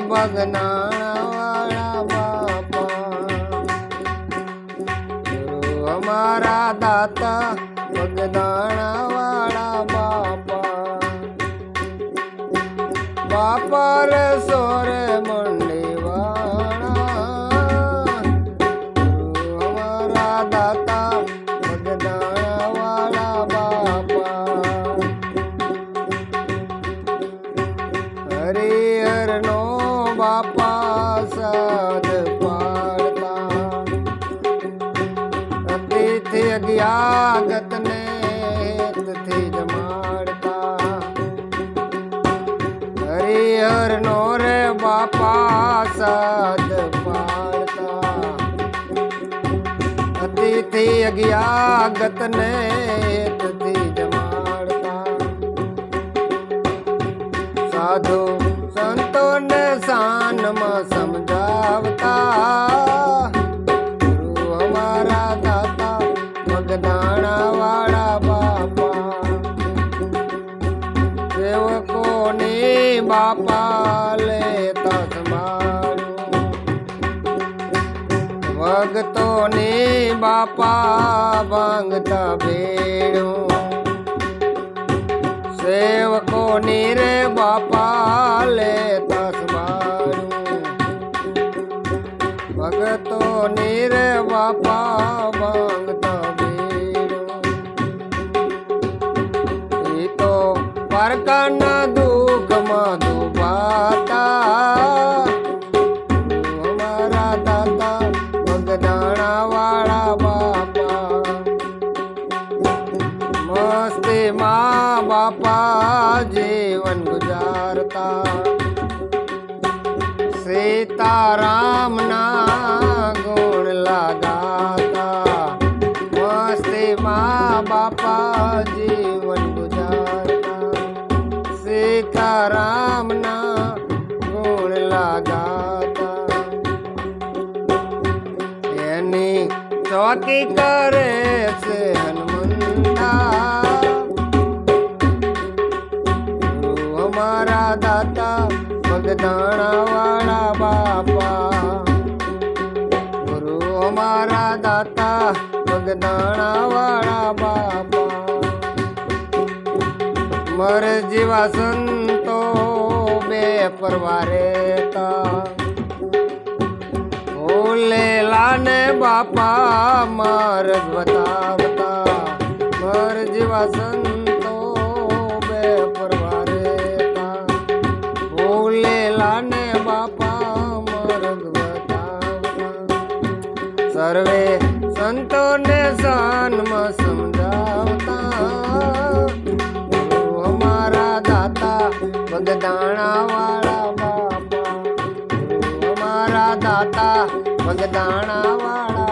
બગદાણા વાળા બાપા ગુરુ અમારા દાતા બગદાણા વાળા બાપા બાપા રે સોરે મંડી વાળા ગુરુ અમારા દાતા બગદાણા વાળા બાપા હરિહર નો બાપા સાદ પાડતા. અતિથિ અજ્ઞાગત ને હેતથી જમાડતા હરિહર નો રે બાપા સાદ પાડતા. અતિથિ અજ્ઞાગત હેતથી જમાડતા સાધુ મગદાણા વાળા બાપા, સેવકોની બાપા લે સંભાળું ભગતોની બાપા ભાંગતા ભેડું સેવકોની રે બાપા લે સંભાળું ભગતોની રે બાપા ભાંગતા પરકાના દુઃખમાં દુભાતા અમારા દાદા મગદાણા વાળા બાપા મસ્તે મા બાપા જીવન ગુજારતા. સીતારામ સીતારામ ના ગુણ લગાતા. એની ચોકી કરે છે હનુમંતા. અમારા દાતા ભગદાણા વાળા બાપા. ગુરુ અમારા દાતા ભગદાણા વાળા બાપા. મર જીવા સંતો બે પરવારે તા. ને બાપા મર બતાવતા. મર જીવા સંતો બે પરવારે ઓલેલાને બાપા મર બતાવતા. સર્વે સંતોને સાનમાં સમજાવતા. બગદાણા વાળા બાપા મારા દાતા બગદાણા વાળા